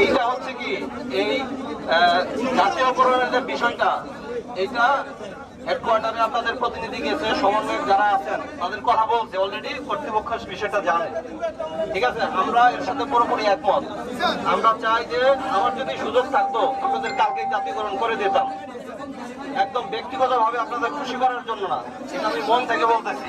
এইটা হচ্ছে কি? এই জাতীয় জাতীয়করণের যে বিষয়টা এটা হেডকোয়ার্টারে আপনাদের প্রতিনিধি গেছে, সমন্বয়ক যারা আছেন, তাদের কথা বলছে অলরেডি কর্তৃপক্ষ বিষয়টা জানে। ঠিক আছে? আমরা এর সাথে পুরোপুরি একমত। আমরা চাই যে আমার যদি সুযোগ থাকতো, আপনাদের কালকে জাতীয়করণ করে দিতাম। একদম ব্যক্তিগতভাবে আপনাদের খুশি করার জন্য না, এটা আমি মন থেকে বলতেছি।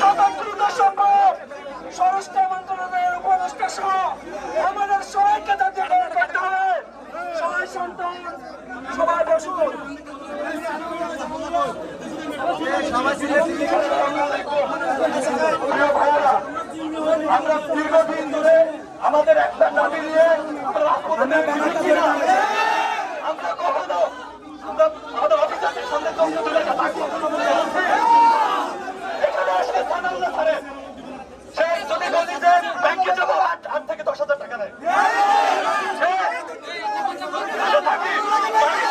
যতদ্রুত সম্ভব স্বরাষ্ট্র মন্ত্রণালয়ের উপদেষ্টা সহ আমাদের সবাইকে জাতীয়করণ করতে হবে সবাই সন্তান যাব আট থেকে দশ হাজার টাকা নেয় সে সে থাকি বাড়ি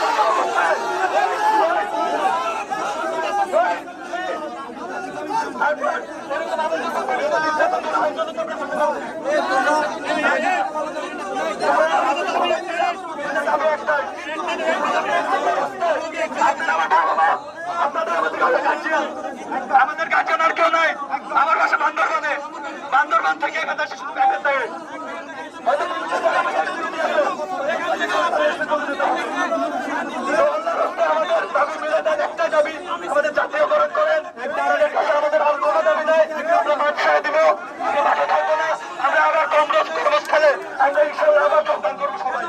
থাকা অবস্থায় আমাদের গার্জিয়ান আর কেউ নাই আমার বাসা বান্দরবানে বান্দরবান থেকে এখানে আসে শুধু প্যাকেট দেয় হয়তো তুমি সেটা আমার কাছে দিয়ে দিয়েছ। তো আল্লাহর রাস্তায় আমাদের দাবি মিলে দেন একটাই দাবি আমাদের জাতীয়করণ করেন আমাদের কাছে আমাদের আর কোনো দাবি নাই আমরা মাঠ ছেড়ে দিব আমরা মাঠে থাকব না আমরা আবার কংগ্রেস কর্মস্থলে আমরা ইনশাল্লাহ আবার যোগদান করব সবাই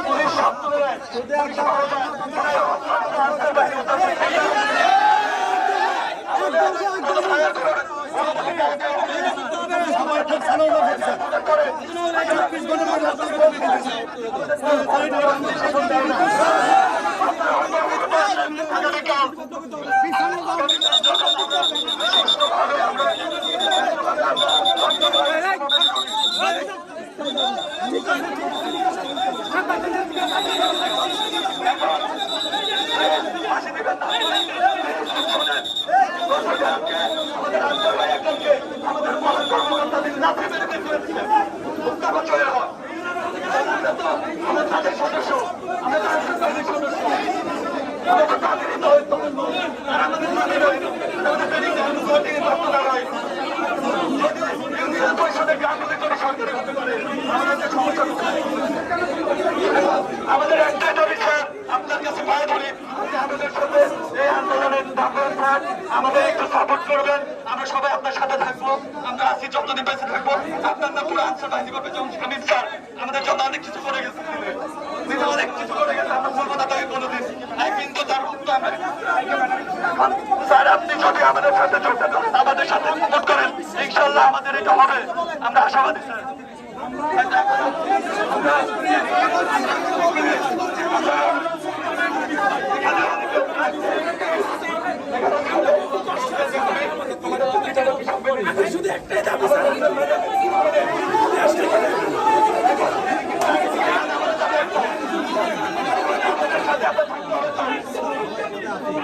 পুলিশ সব তুলে নেয়। পুলিশ আগামীকাল আমাদের মহান কর্মকর্তাদের লাথি মেরে বের করে দিলেন মুক্তাবা চলে যাওয়া আমরা তো আমরা তাদের সদস্য আমরা তো আনসার বাহিনীর সদস্য আমরা তো তাদেরই তো তদন্ত আর আমাদের তাদের ওই আমাদের ট্রেনিং দেওয়ার ভোটিং এর বাস্তবতা নয় যদি ইউনিয়ন পরিষদের গ্রামগুলি যদি সরকারি হতে পারে আমাদের একটাই দাবি, স্যার, আপনার কাছে পায়ে ধরি। আমাদের সাথে এই আন্দোলনের থাকবেন স্যার, আমাদের একটু সাপোর্ট করবেন। আমরা সবাই আপনার সাথে থাকব। আমরা আছি, যতদিন বেঁচে থাকব। আপনার না পুরো আনসার বাহিনী করবে যেমন হামিদ, স্যার, আমাদের জন্য অনেক কিছু করে গেছে। আমাদের সাথে করেন, আমাদের সাথে করেন, ইনশাল্লাহ আমাদের এটা হবে। আমরা আশাবাদী, স্যার। শুধু একটাই দাবি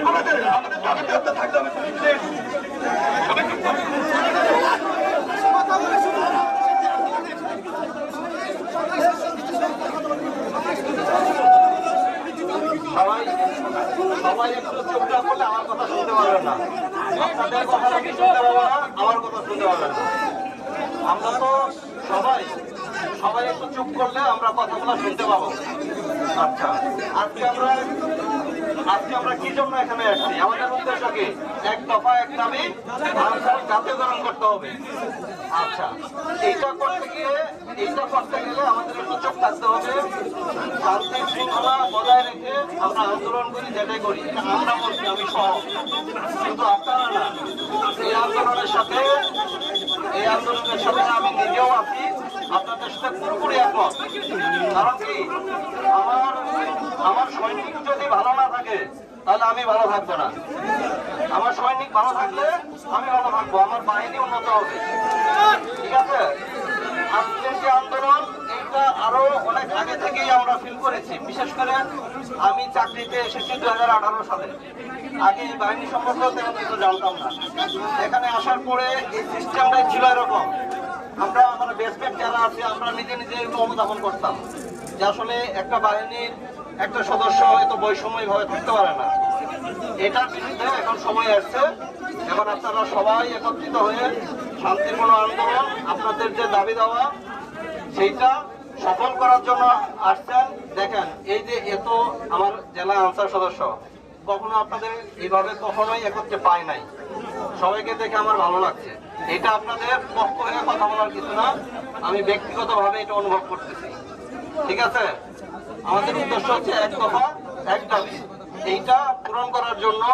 আমাদের আমাদের থাকতে হবে। একটু চুপ না করলে আমার কথা শুনতে পারবেন না। আপনাদের কথা শুনতে পারব না, আমার কথা শুনতে পারবেন না। আমরা তো সবাই সবাই একটু চুপ করলে আমরা কথাগুলো শুনতে পাবো। আচ্ছা আজকে আমরা আজকে আমরা কি জন্য এখানে আসছি? আমাদের উদ্দেশ্য কি? এক দফা, এক দাবি জাতীয়করণ করতে হবে। আচ্ছা এইটা করতে গিয়ে, এইটা করতে গেলে আমাদের একটু থাকতে হবে। শান্তি শৃঙ্খলা বজায় রেখে আমরা আন্দোলন করি, যেটাই করি। এটা আমরা বলছি, আমি কিন্তু আপনারা এই আন্দোলনের সাথে, এই আন্দোলনের সাথে আমি নিজেও আছি, আপনাদের সাথে পুরোপুরি একমত। কারণ কি? আমার আমার সৈনিক যদি ভালো না থাকে তাহলে আমি ভালো থাকব না। আমার সৈনিক ভালো থাকলে আমি ভালো থাকব, আমার বাহিনী উন্নত হবে। ঠিক আছে? আজকের যে আন্দোলন, এইটা আরও অনেক আগে থেকেই আমরা ফিল করেছি। বিশেষ করে আমি চাকরিতে এসেছি দু হাজার আঠারো সালে। আগে এই বাহিনী সম্পর্কে তেমন কিছু জানতাম না। এখানে আসার পরে এই সিস্টেমটাই ছিল এরকম। আমরা আমার বেসমেন্ট যারা আছে, আমরা নিজে নিজে একটু অনুধাবন করতাম যে আসলে একটা বাহিনীর একটা সদস্য হয়তো বৈষম্যই ভাবে থাকতে পারে না। এটার বিরুদ্ধে এখন সময় আসছে। এখন আপনারা সবাই একত্রিত হয়ে শান্তিপূর্ণ আন্দোলন, আপনাদের যে দাবি দেওয়া, সেইটা সফল করার জন্য আসছেন দেখেন, এই যে এত আমার জেলা আনসার সদস্য, কখনো আপনাদের এইভাবে কখনোই একত্রে পাই নাই। সবাইকে দেখে আমার ভালো লাগছে। এটা আপনাদের পক্ষ হয়ে কথা বলার কিছু না। আমি ব্যক্তিগতভাবে এটা অনুভব করতেছি। ঠিক আছে? আমাদের উদ্দেশ্য হচ্ছে এক দফা, এক দাবি। এইটা পূরণ করার জন্য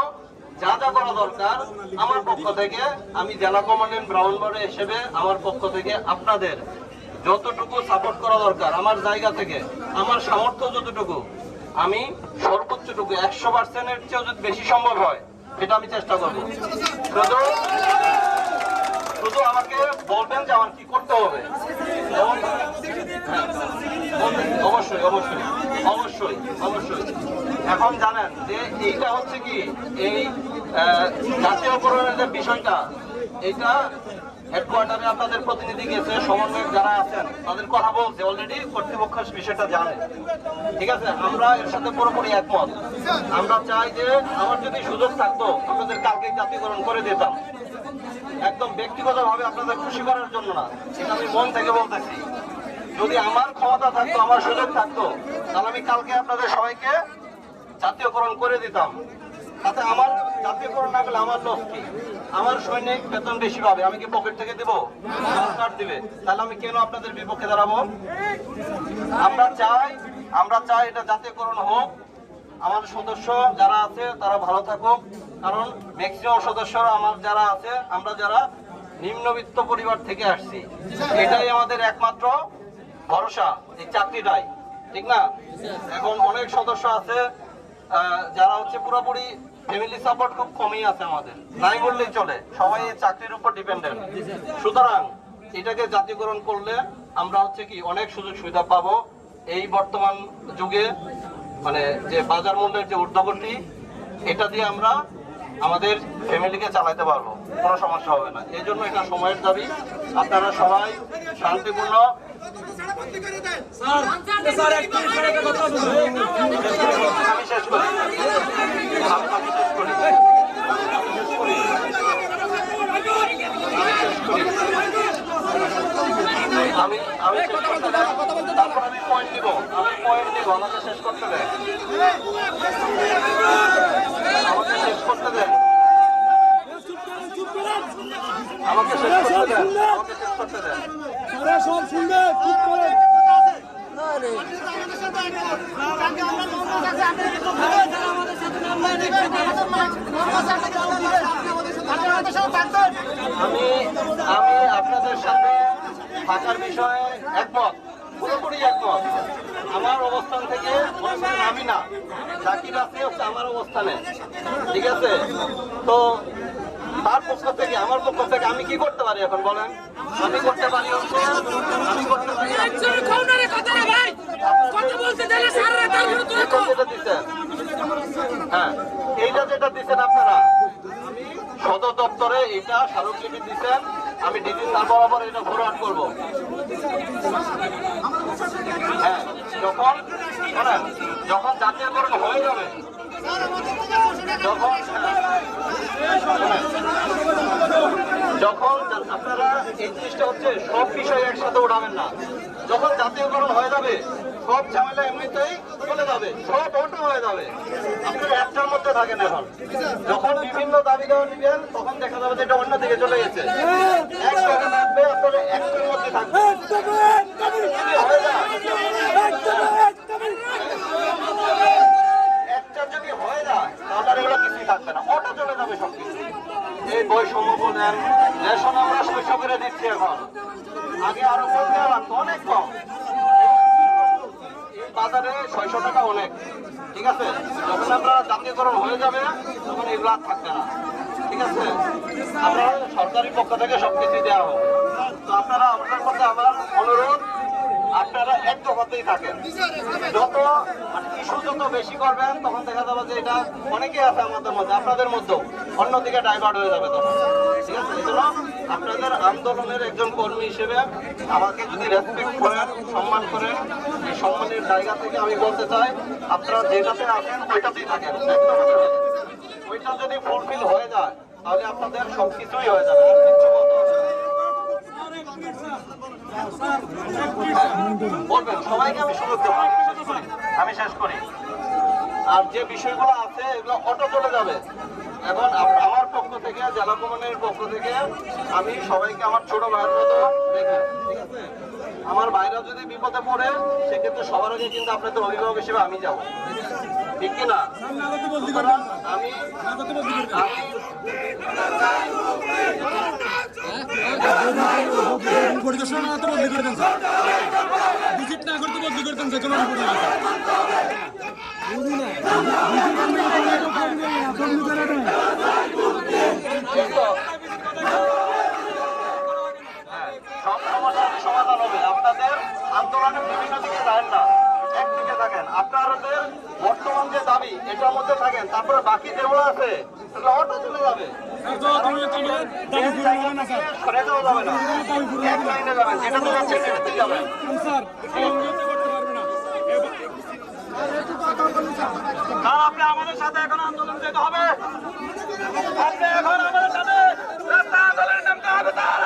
যা যা করা দরকার আমার পক্ষ থেকে, আমি জেলা কমান্ডেন্ট ব্রাউনবাড়ি হিসেবে আমার পক্ষ থেকে আপনাদের যতটুকু সাপোর্ট করা দরকার, আমার জায়গা থেকে, আমার সামর্থ্য যতটুকু, আমি সর্বোচ্চটুকু, একশো পার্সেন্টের চেয়েও যদি বেশি সম্ভব হয় সেটা আমি চেষ্টা করব। শুধু আমাকে বলবেন যে আমার কি করতে হবে। অবশ্যই অবশ্যই অবশ্যই অবশ্যই এখন জানেন যে এইটা হচ্ছে কি? এই জাতীয়করণের যে বিষয়টা এটা হেডকোয়ার্টারে আপনাদের প্রতিনিধি গেছে, সমন্বয়ক যারা আছেন, তাদের কথা বলছে অলরেডি কর্তৃপক্ষ বিষয়টা জানে। ঠিক আছে? আমরা এর সাথে পুরোপুরি একমত। আমরা চাই যে আমার যদি সুযোগ থাকতো, আপনাদের কালকে জাতীয়করণ করে দিতাম। একদম ব্যক্তিগতভাবে আপনাদের খুশি করার জন্য না। এটা আমি মন থেকে বলতেছি। যদি আমার ক্ষমতা থাকতো, আমার সুযোগ থাকতো, তাহলে আমি কালকে আপনাদের সবাইকে জাতীয়করণ করে দিতাম। তাতে আমার জাতীয়করণ না পেলে আমার লস কি? আমার সৈনিক বেতন বেশি পাবে, আমি কি পকেট থেকে দেবো? সরকার দিবে। তাহলে আমি কেন আপনাদের বিপক্ষে দাঁড়াবো? আমরা চাই আমরা চাই এটা জাতীয়করণ হোক। আমার সদস্য যারা আছে, তারা ভালো থাকুক। কারণ ম্যাক্সিমাম সদস্যরা আমার যারা আছে, আমরা যারা নিম্নবিত্ত পরিবার থেকে আসছি, এটাই আমাদের একমাত্র ভরসা এই চাকরিটাই। ঠিক না? এখন অনেক সদস্য আছে যারা হচ্ছে পুরোপুরি ফ্যামিলি সাপোর্ট খুব কমই আছে আমাদের নাই বললেই চলে সবাই চাকরির উপর ডিপেন্ডেন্ট সুতরাং এটাকে জাতীয়করণ করলে আমরা হচ্ছে কি অনেক সুযোগ সুবিধা পাবো এই বর্তমান যুগে মানে যে বাজার মূল্যের যে ঊর্ধ্বগতি এটা দিয়ে আমরা আমাদের ফ্যামিলিকে চালাতে পারব কোনো সমস্যা হবে না এই জন্য এটা সময়ের দাবি আপনারা সবাই শান্তিপূর্ণ আমি শেষ করি আমি আমি শেষ করি আমি শেষ করি আমি শেষ করি আমি আমি তারপর আমি পয়েন্ট নিব। আমি পয়েন্ট নিব আমাকে শেষ করতে দেন আমাকে শেষ করতে দেন আমাকে শেষ করতে দেন আমাকে শেষ করতে দেন সব শুনবে চুপ করে। আমি আমি আপনাদের সাথে থাকার বিষয়ে একমত পুরোপুরি একমত। আমার অবস্থান থেকে আমি না। জাকির আসি হচ্ছে আমার অবস্থানে। ঠিক আছে? তো তার পক্ষ থেকে আমার পক্ষ থেকে আমি কি করতে পারি এখন বলেন? আমি করতে পারি আমি করতে পারি হ্যাঁ এইটা যেটা দিচ্ছেন আপনারা। আমি সদর দপ্তরে এটা স্মারকলিপি দিচ্ছেন। আমি ডিজি পাওয়ার বরাবর এটা ফরওয়ার্ড করব। হ্যাঁ যখন যখন জাতীয়করণ হয়ে যাবে, যখন যখন আপনারা এই জিনিসটা হচ্ছে সব বিষয় একসাথে উঠাবেন না। যখন জাতীয়করণ হয়ে যাবে সব ঝামেলা এমনিতেই চলে যাবে, সব অটো হয়ে যাবে। আপনারা একটার মধ্যে থাকেন এখন। যখন বিভিন্ন দাবি দেওয়া নিবেন তখন দেখা যাবে যে এটা অন্য দিকে চলে গেছে। হয়ে যায়, তাহলে এগুলো কিছুই থাকবে না। অটো চলে যাবে সব কিছু এই বৈষম্য বলেন রেশন আমরা শৈশবের দিচ্ছি এখন। আগে আরও কম দেওয়া লাগতো, অনেক কম। বাজারে ছয়শো টাকা অনেক। ঠিক আছে? যখন আমরা জাতীয়করণ হয়ে যাবে, তখন এগুলো আর থাকবে না। ঠিক আছে? আমরা সরকারি পক্ষ থেকে সবকিছু দেওয়া হবে। তো আপনারা আপনার মধ্যে আমার অনুরোধ, আপনারা এক দফাতেই থাকেন। যত ইস্যু যত বেশি করবেন, তখন দেখা যাবে যে এটা অনেকে আছে আমাদের মধ্যে, আপনাদের মধ্যেও। অন্যদিকে ডাইভার্ট হয়ে যাবে তখন। ঠিক আছে? আপনাদের আন্দোলনের একজন কর্মী হিসেবে আমাকে যদি রেসপেক্ট করেন, সম্মান করেন, এই সম্মানের জায়গা থেকে আমি বলতে চাই, আপনারা যেটাতে আছেন, ওইটাতেই থাকেন। ওইটা যদি ফুলফিল হয়ে যায়, তাহলে আপনাদের সবকিছুই হয়ে যাবে। বলবেন, সবাইকে আমি। আমি শেষ করি আর যে বিষয়গুলো আছে, এগুলো অটো চলে যাবে এখন আমার পক্ষ থেকে, জেলা কমানের পক্ষ থেকে আমি সবাইকে আমার ছোট ভাইয়ের মতো দেখি। ঠিক আছে? আমার ভাইরা যদি বিপদে পড়ে, সেক্ষেত্রে সবার আগে কিন্তু আপনাদের অভিভাবক হিসেবে আমি যাব। ঠিক কিনা? আমি পরিদর্শন ভিজিট না করতে বদলি করে যে কোনো রিপোর্ট আছে এই তো সব সমস্যার সমাধান হবে। আপনাদের আন্দোলনের বিভিন্ন দিকে যাবেন না। একদিকে থাকেন। আপনাদের বর্তমান যে দাবি, এটার মধ্যে থাকেন। তারপরে বাকি যেগুলো আছে, সেগুলো অটো চলে যাবে। আমাদের সাথে এখন আন্দোলন যেতে হবে। আপনি এখন আমাদের সাথে রাস্তা আন্দোলন নামতে হবে তার